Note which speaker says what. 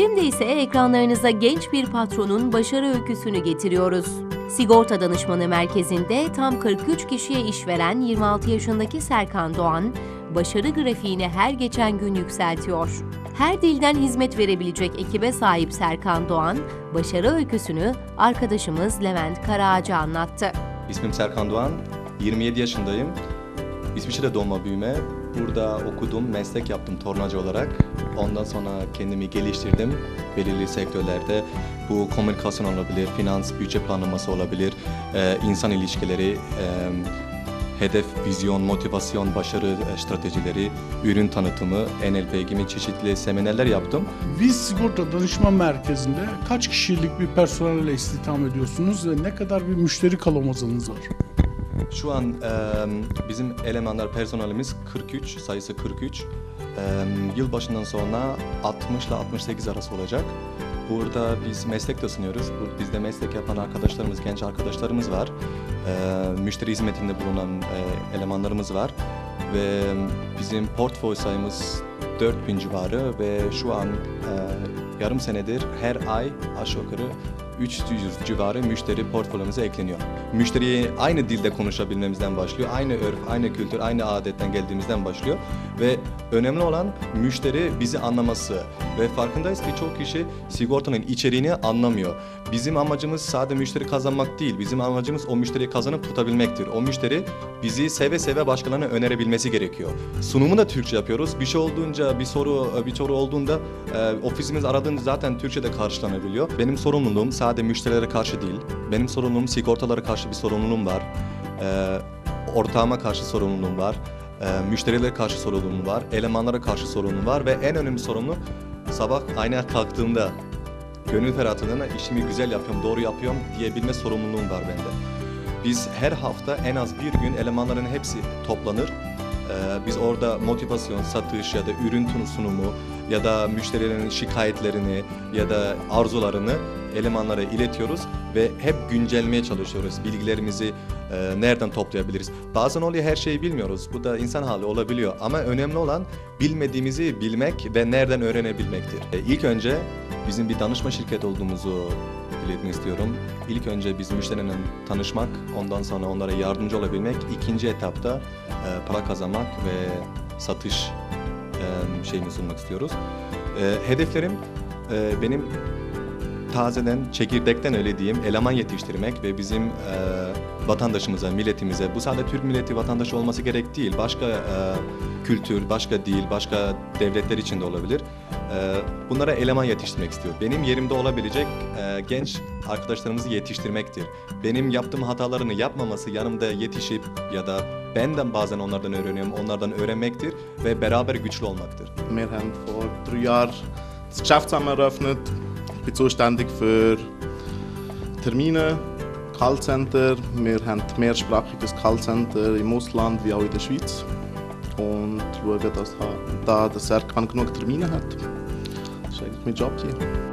Speaker 1: Şimdi ise ekranlarınıza genç bir patronun başarı öyküsünü getiriyoruz. Sigorta Danışmanı Merkezi'nde tam 43 kişiye iş veren 26 yaşındaki Serkan Doğan, başarı grafiğini her geçen gün yükseltiyor. Her dilden hizmet verebilecek ekibe sahip Serkan Doğan, başarı öyküsünü arkadaşımız Levent Karaağaç'a anlattı.
Speaker 2: İsmim Serkan Doğan, 27 yaşındayım. İsviçre doğma büyüme. Burada okudum, meslek yaptım tornacı olarak. Ondan sonra kendimi geliştirdim belirli sektörlerde. Bu komünikasyon olabilir, finans, bütçe planlaması olabilir, e, insan ilişkileri, e, hedef, vizyon, motivasyon, başarı e, stratejileri, ürün tanıtımı, NLP gibi çeşitli seminerler yaptım.
Speaker 3: Biz Sigorta Danışma Merkezi'nde kaç kişilik bir personelle istihdam ediyorsunuz ve ne kadar bir müşteri kalomazanız var?
Speaker 2: Şu an e, bizim elemanlar personelimiz 43, sayısı 43. E, yılbaşından sonra 60 ile 68 arası olacak. Burada biz meslek de sunuyoruz. Bizde meslek yapan arkadaşlarımız, genç arkadaşlarımız var. E, müşteri hizmetinde bulunan e, elemanlarımız var. Ve bizim portföy sayımız 4000 civarı ve şu an e, yarım senedir her ay aşağı yukarı 300 civarı müşteri portföyümüze ekleniyor. Müşteriye aynı dilde konuşabilmemizden başlıyor. Aynı örf, aynı kültür, aynı adetten geldiğimizden başlıyor. Ve önemli olan müşteri bizi anlaması. Ve farkındayız ki çok kişi sigortanın içeriğini anlamıyor. Bizim amacımız sadece müşteri kazanmak değil. Bizim amacımız o müşteriyi kazanıp tutabilmektir. O müşteri bizi seve seve başkalarına önerebilmesi gerekiyor. Sunumu da Türkçe yapıyoruz. Bir şey olduğunca, bir soru bir soru olduğunda e, ofisimiz aradığında zaten Türkçe'de karşılanabiliyor. Benim sorumluluğum sadece müşterilere karşı değil. Benim sorumluluğum sigortalara karşı bir sorumluluğum var. E, ortağıma karşı sorumluluğum var. E, müşterilere karşı sorumluluğum var. Elemanlara karşı sorumluluğum var. Ve en önemli sorumlu sabah aynaya kalktığımda gönül ferahlatığında işimi güzel yapıyorum, doğru yapıyorum diyebilme sorumluluğum var bende. Biz her hafta en az bir gün elemanların hepsi toplanır. Ee, biz orada motivasyon, satış ya da ürün sunumu ya da müşterilerin şikayetlerini ya da arzularını elemanlara iletiyoruz ve hep güncellemeye çalışıyoruz. Bilgilerimizi e, nereden toplayabiliriz? Bazen oluyor her şeyi bilmiyoruz. Bu da insan hali olabiliyor. Ama önemli olan bilmediğimizi bilmek ve nereden öğrenebilmektir. E, ilk önce bizim bir danışma şirket olduğumuzu belirtmek istiyorum. İlk önce biz müşterilerle tanışmak, ondan sonra onlara yardımcı olabilmek. İkinci etapta e, para kazanmak ve satış e, şeyini sunmak istiyoruz. E, hedeflerim e, benim tazeden, çekirdekten öyle diyeyim, eleman yetiştirmek ve bizim e, vatandaşımıza, milletimize, bu sadece Türk milleti vatandaşı olması gerek değil, başka e, kültür, başka dil, başka devletler için de olabilir. E, bunlara eleman yetiştirmek istiyor. Benim yerimde olabilecek e, genç arkadaşlarımızı yetiştirmektir. Benim yaptığım hatalarını yapmaması, yanımda yetişip ya da benden bazen onlardan öğreniyorum, onlardan öğrenmektir ve beraber güçlü olmaktır.
Speaker 4: Wir haben vor drei Jahren das Geschäftsamt eröffnet. Ich bin zuständig für Termine, Callcenter. Wir haben mehrsprachiges Callcenter im Ausland wie auch in der Schweiz. Und schauen, dass da der Serkan genug Termine hat. Das ist eigentlich mein Job hier.